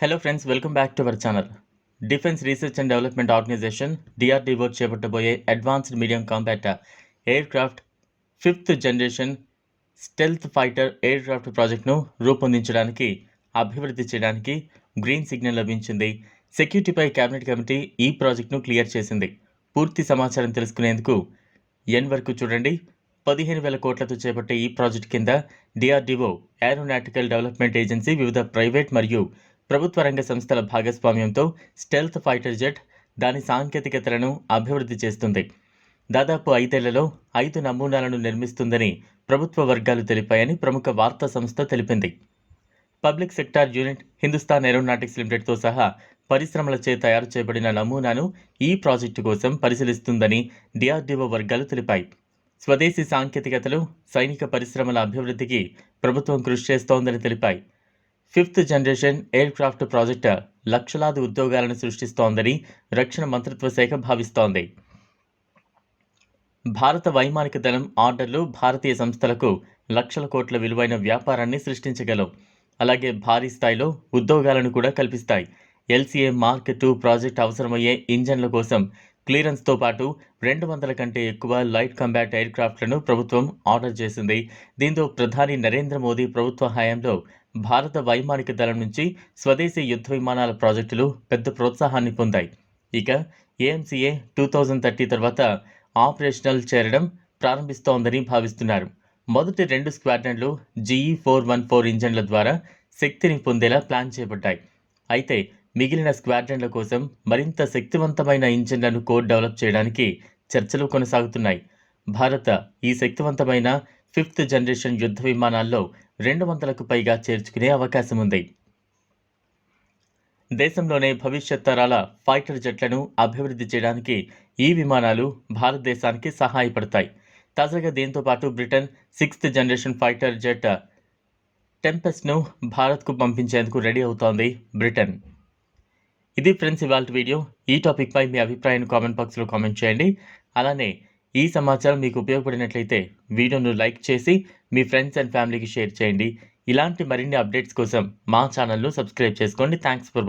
Hello friends welcome back to our channel defence research and development organisation DRDO చేపట్టబోయే advanced medium compact aircraft fifth generation stealth fighter aircraft ప్రాజెక్ట్ను రూపొందించడానికి అభివృద్ధి చేయడానికి green signal లభించింది. సెక్యూరిటీపై cabinet committee ఈ ప్రాజెక్ట్ను clear చేసింది. పూర్తి సమాచారం తెలుసుకునేందుకు ఎన్ వరకు చూడండి. పదిహేను వేల కోట్లతో చేపట్టే ఈ ప్రాజెక్ట్ కింద డిఆర్డిఓ ఏరోనాటికల్ డెవలప్మెంట్ ఏజెన్సీ వివిధ ప్రైవేట్ మరియు ప్రభుత్వ రంగ సంస్థల భాగస్వామ్యంతో స్టెల్త్ ఫైటర్ జెట్ దాని సాంకేతికతలను అభివృద్ధి చేస్తుంది. దాదాపు ఐదేళ్ళలో ఐదు నమూనాలను నిర్మిస్తుందని ప్రభుత్వ వర్గాలు తెలిపాయని ప్రముఖ వార్తా సంస్థ తెలిపింది. Public sector unit Hindustan Aeronautics లిమిటెడ్తో సహా పరిశ్రమలచే తయారు చేయబడిన నమూనాను ఈ ప్రాజెక్టు కోసం పరిశీలిస్తుందని డిఆర్డీఓ వర్గాలు తెలిపాయి. స్వదేశీ సాంకేతికతలు సైనిక పరిశ్రమల అభివృద్ధికి ప్రభుత్వం కృషి చేస్తోందని తెలిపాయి. Fifth generation aircraft project లక్షలాది ఉద్యోగాలను సృష్టిస్తోందని రక్షణ మంత్రిత్వ శాఖ భావిస్తోంది. భారత వైమానిక దళం ఆర్డర్లు భారతీయ సంస్థలకు లక్షల కోట్ల విలువైన వ్యాపారాన్ని సృష్టించగలవు. అలాగే భారీ స్థాయిలో ఉద్యోగాలను కూడా కల్పిస్తాయి. ఎల్సీఏ మార్క్ టూ ప్రాజెక్ట్ అవసరమయ్యే ఇంజన్ల కోసం క్లియరెన్స్తో పాటు రెండు వందల కంటే ఎక్కువ లైట్ కంబాట్ ఎయిర్ క్రాఫ్ట్లను ప్రభుత్వం ఆర్డర్ చేసింది. దీంతో ప్రధాని నరేంద్ర మోదీ ప్రభుత్వ హయాంలో భారత వైమానిక దళం నుంచి స్వదేశీ యుద్ధ విమానాల ప్రాజెక్టులు పెద్ద ప్రోత్సాహాన్ని పొందాయి. ఇక ఏఎంసీఏ టూ థౌజండ్ థర్టీ తర్వాత ఆపరేషనల్ చేరడం ప్రారంభిస్తోందని భావిస్తున్నారు. మొదటి రెండు స్క్వాడ్రన్లు జీఈ ఫోర్ వన్ ఫోర్ ఇంజన్ల ద్వారా శక్తిని పొందేలా ప్లాన్ చేపట్టాయి. అయితే మిగిలిన స్క్వాడ్రన్ల కోసం మరింత శక్తివంతమైన ఇంజన్లను కోడ్ డెవలప్ చేయడానికి చర్చలు కొనసాగుతున్నాయి. భారత ఈ శక్తివంతమైన ఫిఫ్త్ జనరేషన్ యుద్ధ విమానాల్లో రెండు వందలకు పైగా చేర్చుకునే అవకాశం ఉంది. దేశంలోనే భవిష్యత్ తరాల ఫైటర్ జెట్లను అభివృద్ధి చేయడానికి ఈ విమానాలు భారతదేశానికి సహాయపడతాయి. తాజాగా దీంతో పాటు Britain sixth generation fighter jet టెంపెస్ట్ను భారత్కు పంపించేందుకు రెడీ అవుతోంది బ్రిటన్. ఇది ఫ్రెండ్స్ ఇవాళ వీడియో. ఈ టాపిక్పై మీ అభిప్రాయాన్ని కామెంట్ బాక్స్లో కామెంట్ చేయండి. అలానే ఈ సమాచారం మీకు ఉపయోగపడినట్లయితే వీడియోను లైక్ చేసి మీ ఫ్రెండ్స్ అండ్ ఫ్యామిలీకి షేర్ చేయండి. ఇలాంటి మరిన్ని అప్డేట్స్ కోసం మా ఛానల్ను సబ్స్క్రైబ్ చేసుకోండి. Thanks for